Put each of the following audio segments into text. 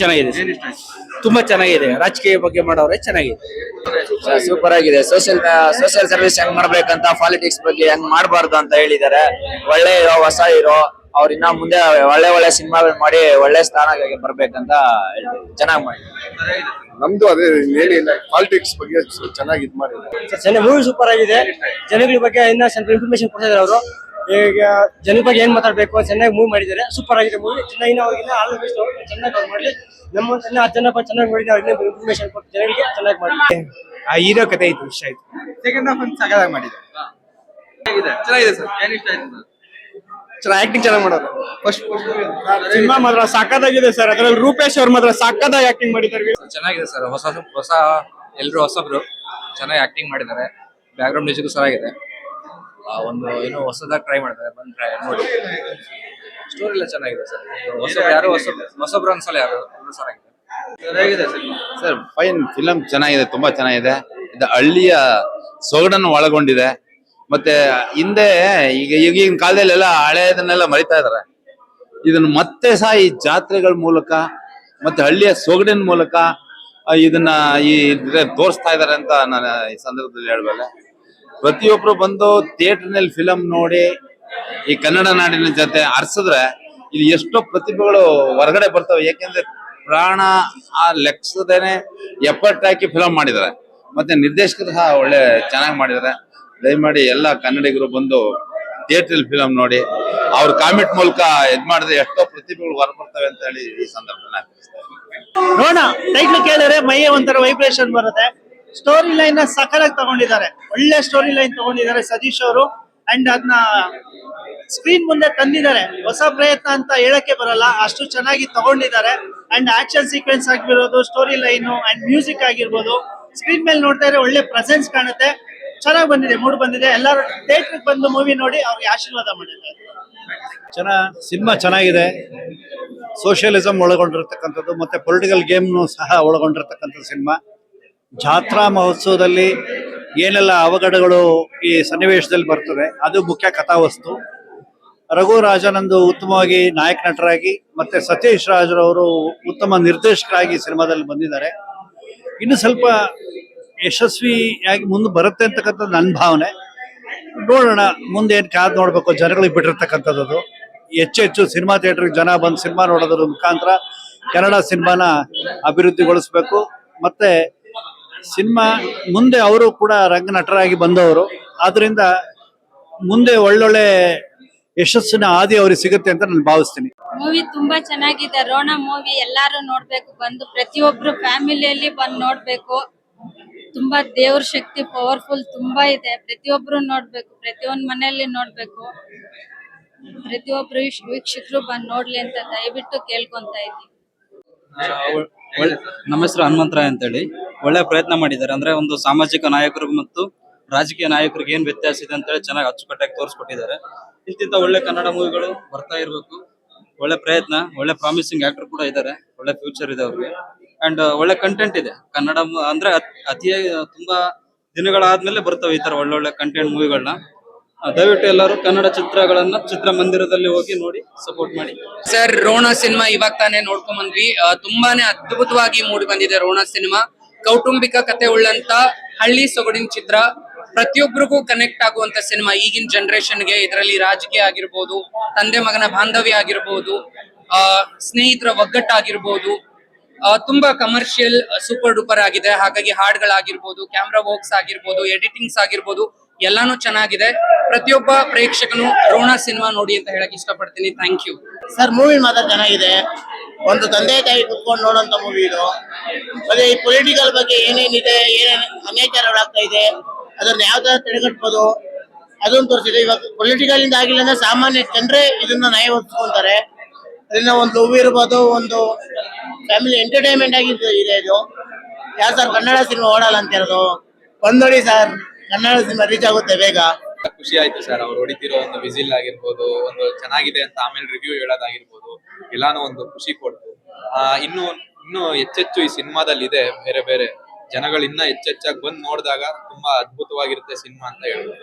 ಚೆನ್ನಾಗಿದೆ ಸರ್. ತುಂಬಾ ಚೆನ್ನಾಗಿದೆ. ರಾಜಕೀಯ ಬಗ್ಗೆ ಮಾಡೋರೆ ಚೆನ್ನಾಗಿದೆ. ಸೂಪರ್ ಆಗಿದೆ. ಸೋಷಿಯಲ್ ಸೋಷಿಯಲ್ ಸರ್ವಿಸ್ ಹೆಂಗ್ ಮಾಡ್ಬೇಕಂತ ಪಾಲಿಟಿಕ್ಸ್ ಬಗ್ಗೆ ಹೆಂಗ್ ಮಾಡಬಾರ್ದು ಅಂತ ಹೇಳಿದ್ದಾರೆ ಒಳ್ಳೆ ಇರೋ ಹೊಸ ಇರೋ ಅವ್ರ ಇನ್ನ ಮುಂದೆ ಒಳ್ಳೆ ಒಳ್ಳೆ ಸಿನಿಮಾಗಳು ಮಾಡಿ ಒಳ್ಳೆ ಸ್ಥಾನಕ್ಕೆ ಬರ್ಬೇಕಂತ ಚೆನ್ನಾಗ್ ಚೆನ್ನಾಗಿ ಮಾಡಿ. ನಮ್ದು ಅದೇ ಹೇಳಿ ಪಾಲಿಟಿಕ್ಸ್ ಬಗ್ಗೆ ಚೆನ್ನಾಗಿ ಇದ್ ಮಾಡಿದ್ದಾರೆ. ಚೆನ್ನಾಗಿ ಮೂವಿ ಸೂಪರ್ ಆಗಿದೆ. ಜನಗಳ ಬಗ್ಗೆ ಇನ್ನ ಸ್ವಲ್ಪ ಇನ್ಫಾರ್ಮೇಶನ್ ಕೊಡ್ತಿದ್ದಾರೆ ಅವರು. ಈಗ ಜನ ಬಗ್ಗೆ ಏನ್ ಮಾತಾಡ್ಬೇಕು ಅಂತ ಚೆನ್ನಾಗಿ ಮೂವ್ ಮಾಡಿದ್ದಾರೆ. ಸೂಪರ್ ಆಗಿದೆ ಮೂವಿ ಚೆನ್ನಾಗಿ ಅವ್ರಿಗಿನ್ನ ಆಲ್ ಬೆಸ್ಟ್ ಚೆನ್ನಾಗಿ ಅವ್ರು ಮಾಡಲಿ. ನಮ್ಮ ಹತ್ತು ಜನ ಚೆನ್ನಾಗಿ ಮಾಡಿದ್ರೆ ಅವ್ರಿಗೆ ಇನ್ಫಾರ್ಮೇಶನ್ ಕೊಟ್ಟು ಜನರಿಗೆ ಚೆನ್ನಾಗಿ ಮಾಡಲಿ. ಆ ಹೀರೋ ಕತೆ ಇತ್ತು ಇಷ್ಟ ಆಯ್ತು. ಸೆಕೆಂಡ್ ಹಾಫ್ ಒಂದು ಸಗದಾಗಿ ಮಾಡಿದೆ. ಚೆನ್ನಾಗಿದೆ. ಸರ್. ಏನ್ ಇಷ್ಟ ಆಯ್ತು ಚೆನ್ನಾಗಿ ಆಕ್ಟಿಂಗ್ ಚೆನ್ನಾಗಿ ಮಾಡೋದು ಫಸ್ಟ್ ಸಿನಿಮಾ ಮಾತ್ರ ಸಕ್ಕತ್ತಾಗಿದೆ ಸರ್. ಅದ್ರಲ್ಲಿ ರೂಪೇಶ್ ಅವ್ರು ಮಾತ್ರ ಸಕ್ಕತ್ತಾಗಿ ಆಕ್ಟಿಂಗ್ ಮಾಡಿದ್ದಾರೆ. ಚೆನ್ನಾಗಿದೆ ಸರ್. ಹೊಸ ಹೊಸ ಎಲ್ರು ಹೊಸಬ್ರು ಚೆನ್ನಾಗಿ ಆಕ್ಟಿಂಗ್ ಮಾಡಿದ್ದಾರೆ. ಬ್ಯಾಕ್ ಗ್ರೌಂಡ್ ಮ್ಯೂಸಿಕ್ ಚೆನ್ನಾಗಿದೆ. ಆ, ಒಂದು ಏನು ಹೊಸದಾಗಿ ಟ್ರೈ ಮಾಡ್ತಾರೆ ಬಂದ್ರೆ ನೋಡಿ. ಸ್ಟೋರಿ ಎಲ್ಲ ಚೆನ್ನಾಗಿದೆ ಸರ್. ಹೊಸ ಯಾರು ಹೊಸ ಹೊಸಬ್ರು ಅನ್ಸಲ್ಲ ಯಾರು ಎಲ್ಲರೂ ಚೆನ್ನಾಗಿದೆ ಹೇಗಿದೆ ಸರ್? ಸರ್ ಫೈನ್ ಫಿಲಮ್ ಚೆನ್ನಾಗಿದೆ ತುಂಬಾ ಚೆನ್ನಾಗಿದೆ. ಇದು ಹಳ್ಳಿಯ ಸೊಗಡನ್ನು ಒಳಗೊಂಡಿದೆ. ಮತ್ತೆ ಹಿಂದೆ ಈಗ ಈಗಿನ ಕಾಲದಲ್ಲೆಲ್ಲ ಹಳೆಯದನ್ನೆಲ್ಲ ಮರಿತಾ ಇದಾರೆ. ಇದನ್ನ ಮತ್ತೆ ಸಹ ಈ ಜಾತ್ರೆಗಳ ಮೂಲಕ ಮತ್ತೆ ಹಳ್ಳಿಯ ಸೊಗಡಿನ ಮೂಲಕ ಇದನ್ನ ಈ ತೋರಿಸ್ತಾ ಇದಾರೆ ಅಂತ ನಾನು ಈ ಸಂದರ್ಭದಲ್ಲಿ ಹೇಳ್ಬಲ್ಲೆ. ಪ್ರತಿಯೊಬ್ರು ಬಂದು ಥಿಯೇಟರ್ನಲ್ಲಿ ಫಿಲಂ ನೋಡಿ, ಈ ಕನ್ನಡ ನಾಡಿನ ಜೊತೆ ಅರ್ಸಿದ್ರೆ ಇಲ್ಲಿ ಎಷ್ಟೋ ಪ್ರತಿಭೆಗಳು ಹೊರಗಡೆ ಬರ್ತವೆ. ಯಾಕೆಂದ್ರೆ ಪ್ರಾಣ ಆ ಲೆಕ್ಸದೇನೆ ಎಫರ್ಟ್ ಹಾಕಿ ಫಿಲಂ ಮಾಡಿದ್ದಾರೆ. ಮತ್ತೆ ನಿರ್ದೇಶಕರು ಸಹ ಒಳ್ಳೆ ಚೆನ್ನಾಗಿ ಮಾಡಿದ್ದಾರೆ. ದಯಮಾಡಿ ಎಲ್ಲ ಕನ್ನಡಿಗರು ಬಂದು ಥಿಯೇಟರ್ ಫಿಲಂ ನೋಡಿ, ಅವ್ರ ಕಾಮೆಂಟ್ ಮೂಲಕ ಇದ್ ಮಾಡಿದ್ರೆ ಎಷ್ಟೋ ಪ್ರತಿಭೆಗಳು ಹೊರಬರ್ತವೆ ಅಂತ ಹೇಳಿ ಈ ಸಂದರ್ಭದಲ್ಲಿ ನೋಡೋಣ. ಟೈಟ್ಲ್ ಕೇಳಿದ್ರೆ ಮೈಯ ಒಂಥರ ವೈಬ್ರೇಷನ್ ಬರುತ್ತೆ. ಸ್ಟೋರಿ ಲೈನ್ನ ಸಕಲಾಗಿ ತಗೊಂಡಿದ್ದಾರೆ. ಒಳ್ಳೆ ಸ್ಟೋರಿ ಲೈನ್ ತಗೊಂಡಿದ್ದಾರೆ ಸತೀಶ್ ಅವರು. ಅಂಡ್ ಅದನ್ನ ಸ್ಕ್ರೀನ್ ಮುಂದೆ ತಂದಿದ್ದಾರೆ. ಹೊಸ ಪ್ರಯತ್ನ ಅಂತ ಹೇಳಕ್ಕೆ ಬರಲ್ಲ. ಅಷ್ಟು ಚೆನ್ನಾಗಿ ತಗೊಂಡಿದ್ದಾರೆ. ಅಂಡ್ ಆಕ್ಷನ್ ಸೀಕ್ವೆನ್ಸ್ ಆಗಿರೋದು ಸ್ಟೋರಿ ಲೈನು ಅಂಡ್ ಮ್ಯೂಸಿಕ್ ಆಗಿರ್ಬೋದು ಸ್ಕ್ರೀನ್ ಮೇಲೆ ನೋಡ್ತಾ ಇದ್ರೆ ಒಳ್ಳೆ ಪ್ರೆಸೆನ್ಸ್ ಕಾಣುತ್ತೆ. ಚೆನ್ನಾಗಿ ಬಂದಿದೆ ಮೂಡ್ ಬಂದಿದೆ. ಎಲ್ಲರೂ ಥಿಯೇಟರ್ ಬಂದು ಮೂವಿ ನೋಡಿ ಅವ್ರಿಗೆ ಆಶೀರ್ವಾದ ಮಾಡಿದ್ದಾರೆ ಚೆನ್ನ ಸಿನಿಮಾ ಚೆನ್ನಾಗಿದೆ. ಸೋಷಿಯಲಿಸಮ್ ಒಳಗೊಂಡಿರ್ತಕ್ಕಂಥದ್ದು, ಮತ್ತೆ ಪೊಲಿಟಿಕಲ್ ಗೇಮ್ನು ಸಹ ಒಳಗೊಂಡಿರ್ತಕ್ಕಂಥ ಸಿನಿಮಾ. ಜಾತ್ರಾ ಮಹೋತ್ಸವದಲ್ಲಿ ಏನೆಲ್ಲ ಅವಘಡಗಳು ಈ ಸನ್ನಿವೇಶದಲ್ಲಿ ಬರ್ತದೆ ಅದು ಮುಖ್ಯ ಕಥಾವಸ್ತು. ರಘು ರಾಜನಂದು ಉತ್ತಮವಾಗಿ ನಾಯಕ ನಟರಾಗಿ, ಮತ್ತೆ ಸತೀಶ್ ರಾಜ್ರವರು ಉತ್ತಮ ನಿರ್ದೇಶಕರಾಗಿ ಸಿನಿಮಾದಲ್ಲಿ ಬಂದಿದ್ದಾರೆ. ಇನ್ನು ಸ್ವಲ್ಪ ಯಶಸ್ವಿಯಾಗಿ ಮುಂದೆ ಬರುತ್ತೆ ಅಂತಕ್ಕಂಥದ್ದು ನನ್ನ ಭಾವನೆ. ನೋಡೋಣ, ಮುಂದೆ ಏನು ಕಾದ್ ನೋಡ್ಬೇಕು, ಜನಗಳಿಗೆ ಬಿಟ್ಟಿರ್ತಕ್ಕಂಥದ್ದು. ಹೆಚ್ಚು ಹೆಚ್ಚು ಸಿನಿಮಾ ಥಿಯೇಟರ್ಗೆ ಜನ ಬಂದು ಸಿನಿಮಾ ನೋಡೋದ್ರ ಮುಖಾಂತರ ಕನ್ನಡ ಸಿನಿಮಾನ ಅಭಿವೃದ್ಧಿಗೊಳಿಸ್ಬೇಕು. ಮತ್ತೆ ಸಿನಿಮಾ ಮುಂದೆ ಅವರು ಕೂಡ ರಂಗ ನಟರಾಗಿ ಬಂದವರು. ಆದ್ರಿಂದ ಮುಂದೆ ಒಳ್ಳೊಳ್ಳೆ ಯಶಸ್ಸಿನ ಆದಿ ಅವ್ರಿಗೆ ಸಿಗುತ್ತೆ ಅಂತ ನಾನು ಭಾವಿಸ್ತೀನಿ. ಮೂವಿ ತುಂಬಾ ಚೆನ್ನಾಗಿದೆ. ರೋಣ ಮೂವಿ ಎಲ್ಲಾರು ನೋಡ್ಬೇಕು. ಬಂದು ಪ್ರತಿಯೊಬ್ರು ಫ್ಯಾಮಿಲಿಯಲ್ಲಿ ಬಂದು ನೋಡ್ಬೇಕು. ತುಂಬಾ ದೇವ್ರ ಶಕ್ತಿ ಪವರ್ಫುಲ್ ತುಂಬಾ ಇದೆ. ಪ್ರತಿಯೊಬ್ರು ನೋಡ್ಬೇಕು. ಪ್ರತಿಯೊಂದ್ ಮನೆಯಲ್ಲಿ ನೋಡ್ಬೇಕು. ಪ್ರತಿಯೊಬ್ರು ವೀಕ್ಷ- ವೀಕ್ಷಕರು ಬಂದು ನೋಡ್ಲಿ ಅಂತ ದಯವಿಟ್ಟು ಕೇಳ್ಕೊಂತ ಇದ್ದೀನಿ. ಒಳ್ಳೆ ನಮ್ಮ ಹೆಸರು ಹನುಮಂತರಾಯ್ ಅಂತೇಳಿ. ಒಳ್ಳೆ ಪ್ರಯತ್ನ ಮಾಡಿದ್ದಾರೆ. ಅಂದ್ರೆ ಒಂದು ಸಾಮಾಜಿಕ ನಾಯಕರು ಮತ್ತು ರಾಜಕೀಯ ನಾಯಕರಿಗೆ ಏನ್ ವ್ಯತ್ಯಾಸ ಇದೆ ಅಂತೇಳಿ ಚೆನ್ನಾಗಿ ಅಚ್ಚುಕಟ್ಟಾಗಿ ತೋರಿಸ್ಕೊಟ್ಟಿದ್ದಾರೆ. ಇಂತಿಂತ ಒಳ್ಳೆ ಕನ್ನಡ ಮೂವಿಗಳು ಬರ್ತಾ ಇರಬೇಕು. ಒಳ್ಳೆ ಪ್ರಯತ್ನ, ಒಳ್ಳೆ ಪ್ರಾಮಿಸಿಂಗ್ ಆಕ್ಟರ್ ಕೂಡ ಇದ್ದಾರೆ ಒಳ್ಳೆ ಫ್ಯೂಚರ್ ಇದೆ ಅವ್ರಿಗೆ. ಅಂಡ್ ಒಳ್ಳೆ ಕಂಟೆಂಟ್ ಇದೆ. ಕನ್ನಡ ಅಂದ್ರೆ ಅತ್- ಅತಿಯಾಗಿ ತುಂಬಾ ದಿನಗಳಾದ್ಮೇಲೆ ಬರ್ತವೆ ಈ ತರ ಒಳ್ಳೊಳ್ಳೆ ಕಂಟೆಂಟ್ ಮೂವಿಗಳನ್ನ ದಯವಿಟ್ಟು ಎಲ್ಲರೂ ಕನ್ನಡ ಚಿತ್ರಗಳನ್ನ ಚಿತ್ರಮಂದಿರದಲ್ಲಿ ಹೋಗಿ ನೋಡಿ ಸಪೋರ್ಟ್ ಮಾಡಿ. ಸರ್ ರೋಣ ಸಿನಿಮಾ ಇವಾಗ ತಾನೇ ನೋಡ್ಕೊಂಡ್ ಬಂದ್ವಿ. ತುಂಬಾನೇ ಅದ್ಭುತವಾಗಿ ಮೂಡಿ ಬಂದಿದೆ ರೋಣ ಸಿನಿಮಾ ಕೌಟುಂಬಿಕ ಕತೆ ಉಳ್ಳಂತ ಹಳ್ಳಿ ಸೊಗಡಿನ ಚಿತ್ರ. ಪ್ರತಿಯೊಬ್ಬರಿಗೂ ಕನೆಕ್ಟ್ ಆಗುವಂತ ಸಿನಿಮಾ ಈಗಿನ ಜನರೇಷನ್ಗೆ ಇದರಲ್ಲಿ ರಾಜಕೀಯ ಆಗಿರ್ಬೋದು, ತಂದೆ ಮಗನ ಬಾಂಧವ್ಯ ಆಗಿರ್ಬೋದು, ಆ, ಸ್ನೇಹಿತರ ಒಗ್ಗಟ್ಟಾಗಿರ್ಬೋದು ತುಂಬಾ ಕಮರ್ಷಿಯಲ್ ಸೂಪರ್ ಡೂಪರ್ ಆಗಿದೆ. ಹಾಗಾಗಿ ಹಾಡ್ಗಳಾಗಿರ್ಬೋದು ಕ್ಯಾಮ್ರಾ ವರ್ಕ್ಸ್ ಆಗಿರ್ಬೋದು ಎಡಿಟಿಂಗ್ಸ್ ಆಗಿರ್ಬೋದು, ಎಲ್ಲಾನು ಚೆನ್ನಾಗಿದೆ. ಪ್ರತಿಯೊಬ್ಬ ಪ್ರೇಕ್ಷಕನು ರೋಣ ಸಿನಿಮಾ ನೋಡಿ ಅಂತ ಹೇಳಕ್ ಇಷ್ಟಪಡ್ತೀನಿ. ಥ್ಯಾಂಕ್ ಯು ಸರ್ ಮೂವಿ ಮಾತ್ರ ಚೆನ್ನಾಗಿದೆ. ಒಂದು ತಂದೆ ತಾಯಿ ಕುತ್ಕೊಂಡು ನೋಡೋಂತ ಮೂವಿ ಇದು. ಅದೇ ಈ ಪೊಲಿಟಿಕಲ್ ಬಗ್ಗೆ ಏನೇನಿದೆ, ಏನೇನು ಅನ್ಯಾಚಾರಗಳಾಗ್ತಾ ಇದೆ, ಅದನ್ನ ಯಾವ ತರ ತಡೆಗಟ್ಬೋದು, ಅದನ್ನು ತೋರಿಸಿದೆ. ಇವಾಗ ಪೊಲಿಟಿಕಲ್ ಇಂದ ಆಗಿಲ್ಲ ಅಂದ್ರೆ ಸಾಮಾನ್ಯ ಜನರೇ ಇದನ್ನ ನಾಯಿ ಒದಗಿಸ್ಕೊಂತಾರೆ ಅದರಿಂದ ಒಂದು ಲವ್ ಇರ್ಬೋದು, ಒಂದು ಫ್ಯಾಮಿಲಿ ಎಂಟರ್ಟೈನ್ಮೆಂಟ್ ಆಗಿ ಇದು ಇದೆ ಯಾವ ಸರ್ ಕನ್ನಡ ಸಿನಿಮಾ ಓಡಲ್ಲ ಅಂತ ಇರೋದು ಬಂದೋಡಿ ಸರ್ ಕನ್ನಡ ಸಿನಿಮಾ ರೀಚ್ ಆಗುತ್ತೆ ಬೇಗ. ಖುಷಿ ಆಯ್ತು ಸರ್. ಅವ್ರು ಹೊಡಿತಿರೋ ಒಂದು ವಿಸಿಲ್ ಆಗಿರ್ಬೋದು, ಒಂದು ಚೆನ್ನಾಗಿದೆ ಅಂತ ಆಮೇಲೆ ರಿವ್ಯೂ ಹೇಳೋದಾಗಿರ್ಬೋದು, ಎಲ್ಲಾನು ಒಂದು ಖುಷಿ ಕೊಡ್ತು. ಇನ್ನು ಇನ್ನು ಹೆಚ್ಚೆಚ್ಚು ಈ ಸಿನಿಮಾದಲ್ಲಿ ಇದೆ ಬೇರೆ ಬೇರೆ. ಜನಗಳು ಇನ್ನ ಹೆಚ್ಚೆಚ್ಚಾಗಿ ಬಂದು ನೋಡಿದಾಗ ತುಂಬಾ ಅದ್ಭುತವಾಗಿರುತ್ತೆ ಸಿನಿಮಾ ಅಂತ ಹೇಳ್ಬೋದು.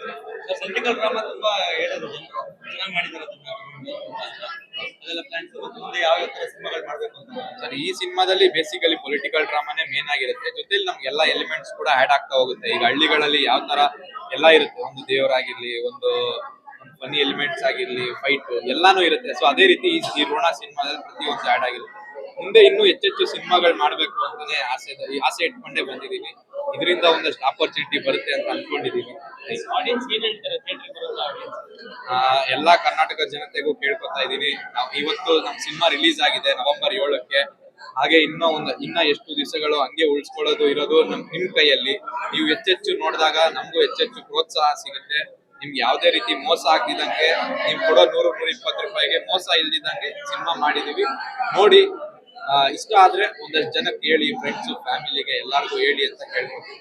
ಮುಂದೆ ಯಾವ ಯಾವ ತರ ಮಾಡ್ಬೇಕು ಅಂತ. ಸರ್ ಈ ಸಿನಿಮಾದಲ್ಲಿ ಬೇಸಿಕಲಿ ಪೊಲಿಟಿಕಲ್ ಡ್ರಾಮಾನೇ ಮೇನ್ ಆಗಿರುತ್ತೆ. ಜೊತೆಲಿ ನಮ್ಗೆ ಎಲ್ಲ ಎಲಿಮೆಂಟ್ಸ್ ಕೂಡ ಆಡ್ ಆಗ್ತಾ ಹೋಗುತ್ತೆ. ಈಗ ಹಳ್ಳಿಗಳಲ್ಲಿ ಯಾವ ತರ ಎಲ್ಲ ಇರುತ್ತೆ. ಒಂದು ದೇವರಾಗಿರ್ಲಿ ಒಂದು ಫನಿ ಎಲಿಮೆಂಟ್ಸ್ ಆಗಿರ್ಲಿ ಫೈಟ್ ಎಲ್ಲಾನು ಇರುತ್ತೆ. ಸೊ ಅದೇ ರೀತಿ ಈ- ರೋಣ ಸಿನಿಮಾದಲ್ಲಿ ಪ್ರತಿಯೊಂದು ಆಡ್ ಆಗಿರುತ್ತೆ. ಮುಂದೆ ಇನ್ನೂ ಹೆಚ್ಚೆಚ್ಚು ಸಿನಿಮಾಗಳು ಮಾಡ್ಬೇಕು ಅಂತಾನೆ ಆಸೆ ಆಸೆ ಇಟ್ಕೊಂಡೇ ಬಂದಿದೀವಿ ಇದರಿಂದ ಒಂದಷ್ಟು ಆಪರ್ಚುನಿಟಿ ಬರುತ್ತೆ ಅಂತ ಅನ್ಕೊಂಡಿದೀವಿ ಆ, ಎಲ್ಲಾ ಕರ್ನಾಟಕ ಜನತೆಗೂ ಕೇಳ್ಕೊತಾ ಇದ್ದೀನಿ. ನಾವು ಇವತ್ತು ನಮ್ ಸಿನಿಮಾ ರಿಲೀಸ್ ಆಗಿದೆ ನವೆಂಬರ್ ಏಳಕ್ಕೆ. ಹಾಗೆ ಇನ್ನೂ ಒಂದು, ಇನ್ನ ಎಷ್ಟು ದಿವಸಗಳು ಹಂಗೆ ಉಳಿಸ್ಕೊಳ್ಳೋದು ಇರೋದು ನಮ್, ನಿಮ್ ಕೈಯಲ್ಲಿ. ನೀವು ಹೆಚ್ಚೆಚ್ಚು ನೋಡಿದಾಗ ನಮಗೂ ಹೆಚ್ಚೆಚ್ಚು ಪ್ರೋತ್ಸಾಹ ಸಿಗುತ್ತೆ. ನಿಮ್ಗೆ ಯಾವುದೇ ರೀತಿ ಮೋಸ ಆಗ್ದಿದಂಗೆ ನೀವು ಕೊಡೋ ನೂರು ನೂರ ಇಪ್ಪತ್ತು ರೂಪಾಯಿಗೆ ಮೋಸ ಇಲ್ದಿದಂಗೆ ಸಿನಿಮಾ ಮಾಡಿದೀವಿ ನೋಡಿ ಇಷ್ಟ ಆದ್ರೆ ಒಂದಷ್ಟು ಜನಕ್ಕೆ ಹೇಳಿ ಫ್ರೆಂಡ್ಸು ಫ್ಯಾಮಿಲಿಗೆ ಎಲ್ಲರಿಗೂ ಹೇಳಿ ಅಂತ ಕೇಳ್ಕೊತೀನಿ